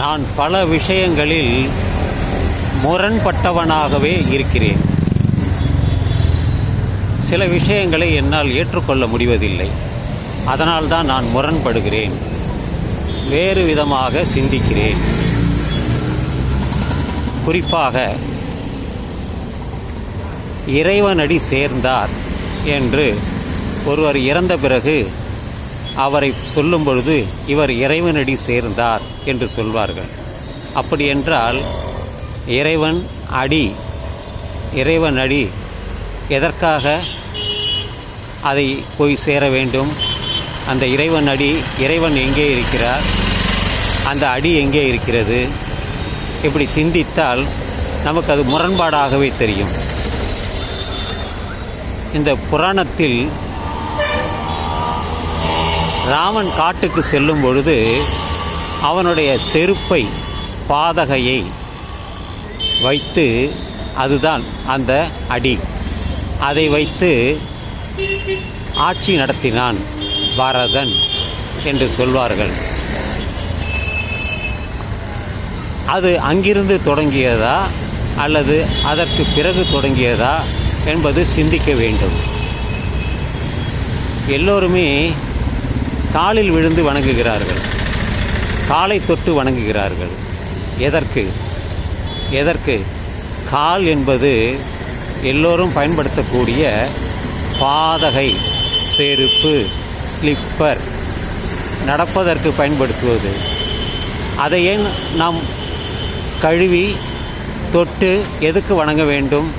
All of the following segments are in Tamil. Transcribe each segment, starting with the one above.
நான் பல விஷயங்களில் முரண்பட்டவனாகவே இருக்கிறேன். சில விஷயங்களை என்னால் ஏற்றுக்கொள்ள முடிவதில்லை. அதனால்தான் நான் முரண்படுகிறேன். வேறு விதமாக சிந்திக்கிறேன். குறிப்பாக இறைவனடி சேர்ந்தார் என்று ஒருவர் இறந்த பிறகு அவரை சொல்லும் பொழுது இவர் இறைவனடி சேர்ந்தார் என்று சொல்வார்கள். அப்படி என்றால் இறைவன் அடி இறைவன் அடி எதற்காக அதை போய் சேர வேண்டும்? அந்த இறைவன் அடி இறைவன் எங்கே இருக்கிறார்? அந்த அடி எங்கே இருக்கிறது? இப்படி சிந்தித்தால் நமக்கு அது முரண்பாடாகவே தெரியும். இந்த புராணத்தில் ராமன் காட்டுக்கு செல்லும் பொழுது அவனுடைய செருப்பை பாதகையை வைத்து அதுதான் அந்த அடி. அதை வைத்து ஆட்சி நடத்தினான் பாரதன் என்று சொல்வார்கள். அது அங்கிருந்து தொடங்கியதா அல்லது அதற்கு பிறகு தொடங்கியதா என்பது சிந்திக்க வேண்டும். எல்லோருமே காலில் விழுந்து வணங்குகிறார்கள். காலை தொட்டு வணங்குகிறார்கள். எதற்கு? எதற்கு? கால் என்பது எல்லோரும் பயன்படுத்தக்கூடிய பாதகை செருப்பு ஸ்லிப்பர் நடப்பதற்கு பயன்படுத்துவது. அதை ஏன் நாம் கழுவி தொட்டு எதுக்கு வணங்க வேண்டும்?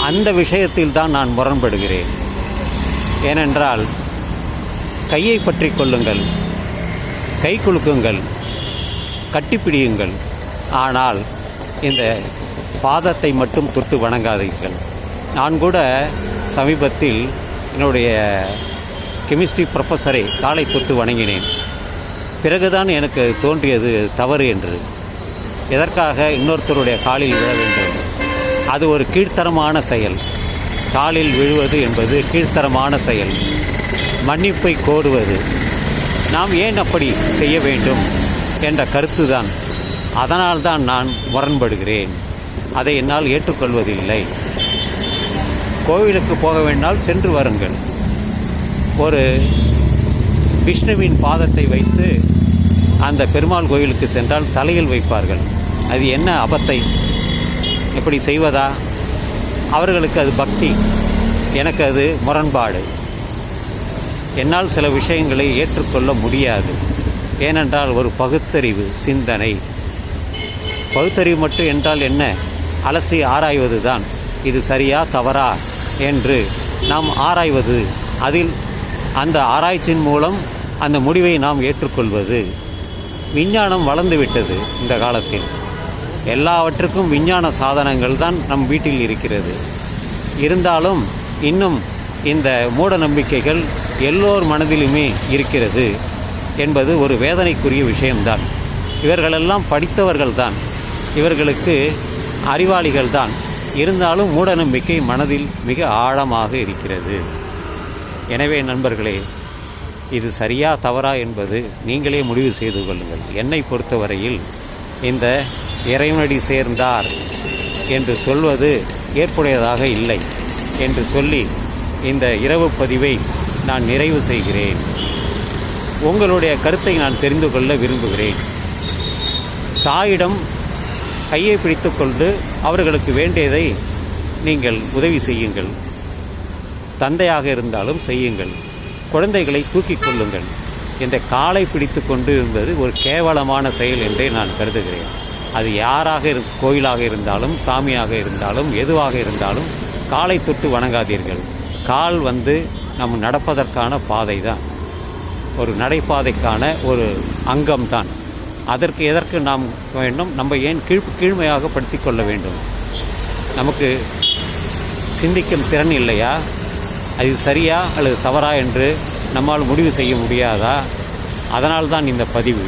அந்த விஷயத்தில் தான் நான் முரண்படுகிறேன். ஏனென்றால் கையை பற்றி கொள்ளுங்கள். கை குலுக்குங்கள். கட்டிப்பிடியுங்கள். ஆனால் இந்த பாதத்தை மட்டும் தொட்டு வணங்காதீர்கள். நான் கூட சமீபத்தில் என்னுடைய கெமிஸ்ட்ரி ப்ரொஃபஸரை காலை தொட்டு வணங்கினேன். பிறகுதான் எனக்கு தோன்றியது தவறு என்று. எதற்காக இன்னொருத்தருடைய காலில் விழ வேண்டும்? அது ஒரு கீழ்த்தரமான செயல். காலில் விழுவது என்பது கீழ்த்தரமான செயல். மன்னிப்பை கோருவது. நாம் ஏன் அப்படி செய்ய வேண்டும் என்ற கருத்துதான். அதனால்தான் நான் முரண்படுகிறேன். அதை என்னால் ஏற்றுக்கொள்வதில்லை. கோவிலுக்கு போக வேண்டால் சென்று வாருங்கள். ஒரு விஷ்ணுவின் பாதத்தை வைத்து அந்த பெருமாள் கோயிலுக்கு சென்றால் தலையில் வைப்பார்கள். அது என்ன அபத்தை இப்படி செய்வதா? அவர்களுக்கு அது பக்தி. எனக்கு அது முரண்பாடு. என்னால் சில விஷயங்களை ஏற்றுக்கொள்ள முடியாது. ஏனென்றால் ஒரு பகுத்தறிவு சிந்தனை. பகுத்தறிவு மட்டும் என்றால் என்ன? அலசி ஆராய்வது தான் இது சரியா தவறா? என்று நாம் ஆராய்வது. அதில் அந்த ஆராய்ச்சியின் மூலம் அந்த முடிவை நாம் ஏற்றுக்கொள்வது. விஞ்ஞானம் வளர்ந்துவிட்டது இந்த காலத்தில். எல்லாவற்றுக்கும் விஞ்ஞான சாதனங்கள் தான் நம் வீட்டில் இருக்கிறது. இருந்தாலும் இன்னும் இந்த மூட நம்பிக்கைகள் எல்லோர் மனதிலுமே இருக்கிறது என்பது ஒரு வேதனைக்குரிய விஷயம்தான். இவர்களெல்லாம் படித்தவர்கள்தான். இவர்களுக்கு அறிவாளிகள் தான் இருந்தாலும் மூடநம்பிக்கை மனதில் மிக ஆழமாக இருக்கிறது. எனவே நண்பர்களே இது சரியா தவறா என்பது நீங்களே முடிவு செய்து கொள்ளுங்கள். என்னை பொறுத்தவரையில் இந்த இறைவனடி சேர்ந்தார் என்று சொல்வது ஏற்புடையதாக இல்லை என்று சொல்லி இந்த இரவு பதிவை நான் நிறைவு செய்கிறேன். உங்களுடைய கருத்தை நான் தெரிந்து கொள்ள விரும்புகிறேன். தாயிடம் கையை பிடித்துக்கொண்டு அவர்களுக்கு வேண்டியதை நீங்கள் உதவி செய்யுங்கள். தந்தையாக இருந்தாலும் செய்யுங்கள். குழந்தைகளை தூக்கிக் கொள்ளுங்கள். இந்த காலை பிடித்து கொண்டு இருந்தது ஒரு கேவலமான செயல் என்றே நான் கருதுகிறேன். அது யாராக இரு கோயிலாக இருந்தாலும் சாமியாக இருந்தாலும் எதுவாக இருந்தாலும் காலை தொட்டு வணங்காதீர்கள். கால் வந்து நம்ம நடப்பதற்கான பாதை தான் ஒரு நடைபாதைக்கான ஒரு அங்கம் தான் அதற்கு எதற்கு நாம் வேண்டும்? நம்ம ஏன் கீழ் கீழ்மையாக படுத்தி கொள்ள வேண்டும்? நமக்கு சிந்திக்கும் திறன் இல்லையா? அது சரியா அல்லது தவறா என்று நம்மால் முடிவு செய்ய முடியாதா? அதனால்தான் இந்த பதிவு.